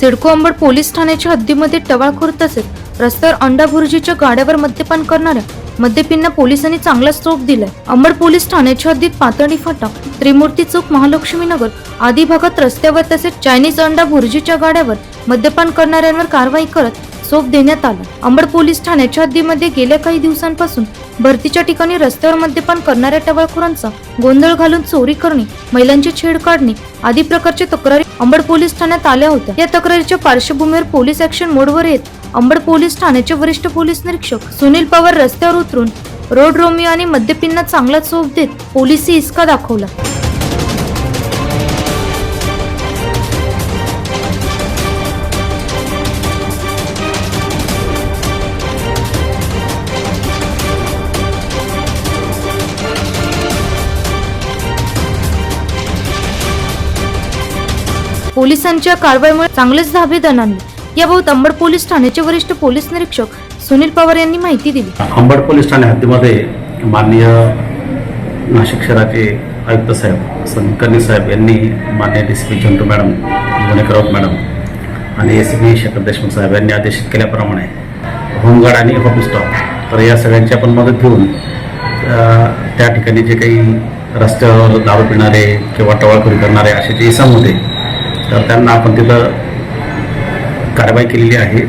CIDCO Ambad police ठाण्याच्या हद्दीमध्ये टवाळखोर तसेच रस्त्यावर अंडाभुर्जीच्या गाड्यावर मद्यपान करणाऱ्या मद्यपींना पोलिसांनी चांगला स्ट्रोक दिलाय. अंबड पोलीस ठाण्याच्या हद्दीत पातळी फाटा त्रिमूर्ती चौक महालक्ष्मी नगर आदी भागात रस्त्यावर तसेच चायनीज अंडा भुर्जीच्या गाड्यावर मद्यपान करणाऱ्यांवर कारवाई करत चोप देण्यात आला. अंबड पोलीस ठाण्याच्या हद्दीमध्ये गेल्या काही दिवसांपासून भरतीच्या ठिकाणी रस्त्यावर मद्यपान करणाऱ्या टवाळखोरांचा गोंधळ घालून चोरी करणे महिलांची छेड काढणे आदी प्रकारच्या तक्रारी अंबड पोलीस ठाण्यात आल्या होत्या. या तक्रारीच्या पार्श्वभूमीवर पोलीस ऍक्शन मोडवर येत अंबड पोलीस ठाण्याचे वरिष्ठ पोलीस निरीक्षक सुनील पवार रस्त्यावर उतरून रोड रोमिओ आणि मद्यपींना चांगला चोप देत पोलिसी इसका दाखवला. पोलिसांच्या कारवाईमुळे चांगलेच धाबे दणाणले. याबाबत अंबड पोलीस ठाण्याचे वरिष्ठ पोलीस निरीक्षक सुनील पवार यांनी माहिती दिली. अंबड पोलीस ठाणे हद्दीमध्ये माननीय नाशिक शहराचे आयुक्त साहेब संकर्णी साहेब यांनी मान्य D C P Chantu madam Gunekar Raut madam आणि एस पी शेखर देशमुख साहेब यांनी आदेशित केल्याप्रमाणे होमगार्ड आणि हॉप स्टॉप तर या सगळ्यांची आपण मदत घेऊन त्या ठिकाणी जे काही रस्त्यावर दारू पिणारे किंवा टवाळखोरी करणारे असे जे इसम होते तर त्यांना आपण तिथं कारवाई केलेली आहे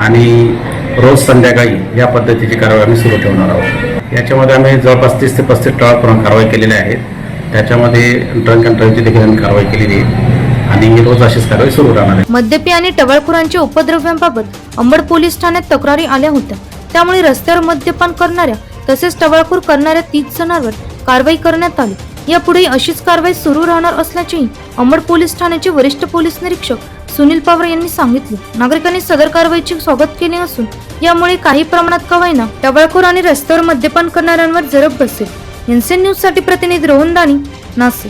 आणि रोज संध्याकाळी या पद्धतीची कारवाई आम्ही सुरू ठेवणार आहोत. याच्यामध्ये आम्ही जवळपास तीस ते पस्तीस टळापूर्ण कारवाई केलेल्या आहेत त्याच्यामध्ये ड्रंक अँड ड्रंकची देखील आम्ही कारवाई केलेली आहे. आणि रोज अशीच कारवाई सुरू राहणार आहे. मद्यपी आणि टवाळखोरांच्या उपद्रव्यांबाबत अंबड पोलीस ठाण्यात तक्रारी आल्या होत्या. त्यामुळे रस्त्यावर मद्यपान करणाऱ्या तसेच टवाळखोर करणाऱ्या तीस जणांवर कारवाई करण्यात आली. यापुढेही अशीच कारवाई सुरू राहणार असल्याचेही अंबड पोलीस ठाण्याचे वरिष्ठ पोलीस निरीक्षक सुनील पवार यांनी सांगितले. नागरिकांनी सदर कारवाईचे स्वागत केले असून यामुळे काही प्रमाणात कवायना टवाळखोर आणि रस्त्यावर मद्यपान करणाऱ्यांवर जरब बसेल. एनसीएन न्यूजसाठी प्रतिनिधी रोहन दानी नाशिक.